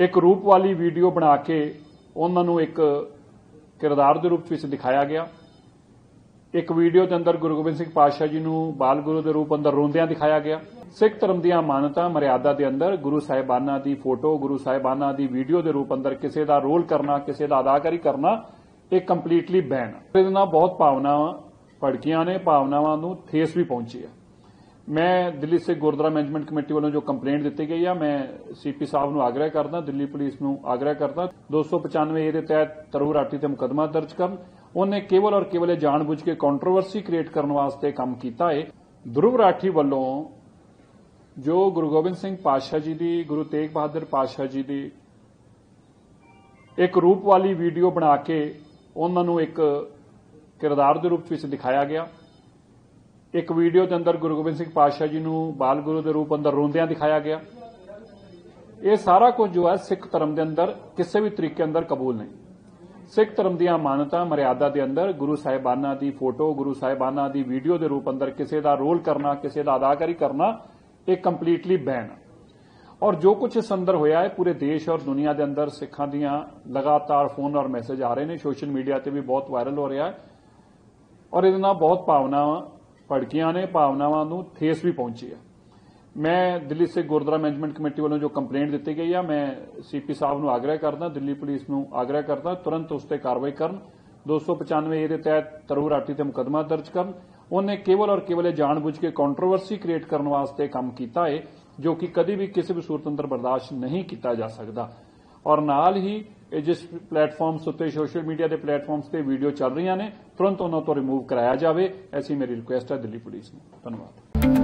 ਇੱਕ ਰੂਪ ਵਾਲੀ ਵੀਡੀਓ ਬਣਾ ਕੇ ਉਹਨਾਂ ਨੂੰ ਇੱਕ ਕਿਰਦਾਰ ਦੇ ਰੂਪ ਵਿੱਚ ਦਿਖਾਇਆ ਗਿਆ। ਇੱਕ ਵੀਡੀਓ ਦੇ ਅੰਦਰ ਗੁਰੂ ਗੋਬਿੰਦ ਸਿੰਘ ਪਾਤਸ਼ਾਹ ਜੀ ਨੂੰ ਬਾਲ ਗੁਰੂ ਦੇ ਰੂਪ ਅੰਦਰ ਰੋਂਦਿਆਂ ਦਿਖਾਇਆ ਗਿਆ। ਸਿੱਖ ਧਰਮ ਦੀਆਂ ਮਾਨਤਾ ਮਰਿਆਦਾ ਦੇ ਅੰਦਰ ਗੁਰੂ ਸਾਹਿਬਾਨਾਂ ਦੀ ਫੋਟੋ, ਗੁਰੂ ਸਾਹਿਬਾਨਾਂ ਦੀ ਵੀਡੀਓ ਦੇ ਰੂਪ ਅੰਦਰ ਕਿਸੇ ਦਾ ਰੋਲ ਕਰਨਾ, ਕਿਸੇ ਦਾ ਅਦਾਕਾਰੀ ਕਰਨਾ, ਇਹ ਕੰਪਲੀਟਲੀ ਬੈਨ। ਇਹਦੇ ਨਾਲ ਬਹੁਤ ਭਾਵਨਾਵਾਂ, ਭੜਕੀਆਂ ਨੇ, ਭਾਵਨਾਵਾਂ ਨੂੰ ਠੇਸ ਵੀ ਪਹੁੰਚੀ ਹੈ। ਮੈਂ ਦਿੱਲੀ ਸਿੱਖ ਗੁਰਦੁਆਰਾ ਮੈਨੇਜਮੈਂਟ ਕਮੇਟੀ ਵੱਲੋਂ ਜੋ ਕੰਪਲੇਂਟ ਦਿੱਤੀ ਗਈ ਆ, ਮੈਂ ਸੀਪੀ ਸਾਹਿਬ ਨੂੰ ਆਗਰਹ ਕਰਦਾ, ਦਿੱਲੀ ਪੁਲਿਸ ਨੂੰ ਆਗਰਹ ਕਰਦਾ। 295 ਏ ਦੇ ਤਹਿਤ ਤਰੂਰ ਰਾਠੀ ਤੇ ਮੁਕਦਮਾ ਦਰਜ ਕਰਨ। ਉਹਨੇ ਕੇਵਲ ਔਰ ਕੇਵਲ ਇਹ ਜਾਣਬੁੱਝ ਕੇ ਕੰਟਰੋਵਰਸੀ ਕ੍ਰੀਏਟ ਕਰਨ ਵਾਸਤੇ ਕੰਮ ਕੀਤਾ ਏ। ਧਰੁਵ ਰਾਠੀ ਵੱਲੋਂ ਜੋ ਗੁਰੂ ਗੋਬਿੰਦ ਸਿੰਘ ਪਾਤਸ਼ਾਹ ਜੀ ਦੀ, ਗੁਰੂ ਤੇਗ ਬਹਾਦਰ ਪਾਤਸ਼ਾਹ ਜੀ ਦੀ ਇੱਕ ਰੂਪ ਵਾਲੀ ਵੀਡੀਓ ਬਣਾ ਕੇ ਉਹਨਾਂ ਨੂੰ ਇੱਕ ਕਿਰਦਾਰ ਦੇ ਰੂਪ ਵਿੱਚ ਦਿਖਾਇਆ ਗਿਆ। ਇੱਕ ਵੀਡੀਓ ਦੇ ਅੰਦਰ ਗੁਰੂ ਗੋਬਿੰਦ ਸਿੰਘ ਪਾਤਸ਼ਾਹ ਜੀ ਨੂੰ ਬਾਲ ਗੁਰੂ ਦੇ ਰੂਪ ਅੰਦਰ ਰੋਂਦਿਆਂ ਦਿਖਾਇਆ ਗਿਆ। ਇਹ ਸਾਰਾ ਕੁਝ ਜੋ ਹੈ ਸਿੱਖ ਧਰਮ ਦੇ ਅੰਦਰ ਕਿਸੇ ਵੀ ਤਰੀਕੇ ਅੰਦਰ ਕਬੂਲ ਨਹੀਂ। ਸਿੱਖ ਧਰਮ ਦੀਆਂ ਮਾਨਤਾ, ਮਰਿਆਦਾ ਦੇ ਅੰਦਰ ਗੁਰੂ ਸਾਹਿਬਾਨਾਂ ਦੀ ਫੋਟੋ, ਗੁਰੂ ਸਾਹਿਬਾਨਾਂ ਦੀ ਵੀਡੀਓ ਦੇ ਰੂਪ ਅੰਦਰ ਕਿਸੇ ਦਾ ਰੋਲ ਕਰਨਾ, ਕਿਸੇ ਦਾ ਅਦਾਕਾਰੀ ਕਰਨਾ, ਇਹ ਕੰਪਲੀਟਲੀ ਬੈਨ ਔਰ ਜੋ ਕੁਝ ਇਸ ਅੰਦਰ ਹੋਇਆ ਹੈ, ਪੂਰੇ ਦੇਸ਼ ਔਰ ਦੁਨੀਆ ਦੇ ਅੰਦਰ ਸਿੱਖਾਂ ਦੀਆਂ ਲਗਾਤਾਰ ਫੋਨ ਔਰ ਮੈਸੇਜ ਆ ਰਹੇ ਨੇ। ਸੋਸ਼ਲ ਮੀਡੀਆ ਤੇ ਵੀ ਬਹੁਤ ਵਾਇਰਲ ਹੋ ਰਿਹਾ ਹੈ। ਔਰ ਇਹਦੇ ਨਾਲ ਬਹੁਤ ਭਾਵਨਾਵਾਂ ਭੜਕੀਆਂ ਨੇ, ਭਾਵਨਾਵਾਂ ਨੂੰ ਠੇਸ ਵੀ ਪਹੁੰਚੀ ਹੈ। ਮੈਂ ਦਿੱਲੀ ਸਿੱਖ ਗੁਰਦੁਆਰਾ ਮੈਨੇਜਮੈਂਟ ਕਮੇਟੀ ਵੱਲੋਂ ਜੋ ਕੰਪਲੇਂਟ ਦਿੱਤੀ ਗਈ ਆ, ਮੈਂ ਸੀਪੀ ਸਾਹਿਬ ਨੂੰ ਆਗਰਹ ਕਰਦਾ, ਦਿੱਲੀ ਪੁਲਿਸ ਨੂੰ ਆਗਰਹ ਕਰਦਾ, ਤੁਰੰਤ ਉਸ ਤੇ ਕਾਰਵਾਈ ਕਰਨ। 295 ਏ ਦੇ ਤਹਿਤ ਤਰੂਰ ਤੇ ਮੁਕਦਮਾ ਦਰਜ ਕਰਨ। ਉਹਨੇ ਕੇਵਲ ਔਰ ਕੇਵਲ ਇਹ ਜਾਣਬੁੱਝ ਕੇ ਕੰਟਰੋਵਰਸੀ ਕ੍ਰੀਏਟ ਕਰਨ ਵਾਸਤੇ ਕੰਮ ਕੀਤਾ ਹੈ ਜੋ ਕਿ ਕਦੀ ਵੀ ਕਿਸੇ ਵੀ ਸੂਰਤ ਅੰਦਰ ਬਰਦਾਸ਼ਤ ਨਹੀਂ ਕੀਤਾ ਜਾ ਸਕਦਾ। ਔਰ ਨਾਲ ਹੀ ਇਹ ਜਿਸ ਪਲੇਟਫਾਰਮਸ ਉੱਤੇ ਸੋਸ਼ਲ ਮੀਡੀਆ ਦੇ ਪਲੇਟਫਾਰਮਸ ਤੇ ਵੀਡੀਓ ਚੱਲ ਰਹੀਆਂ ਨੇ, ਤੁਰੰਤ ਉਹਨਾਂ ਤੋਂ ਰਿਮੂਵ ਕਰਾਇਆ ਜਾਵੇ, ਐਸੀ ਮੇਰੀ ਰਿਕੁਐਸਟ ਹੈ ਦਿੱਲੀ ਪੁਲਿਸ ਨੂੰ। ਧੰਨਵਾਦ।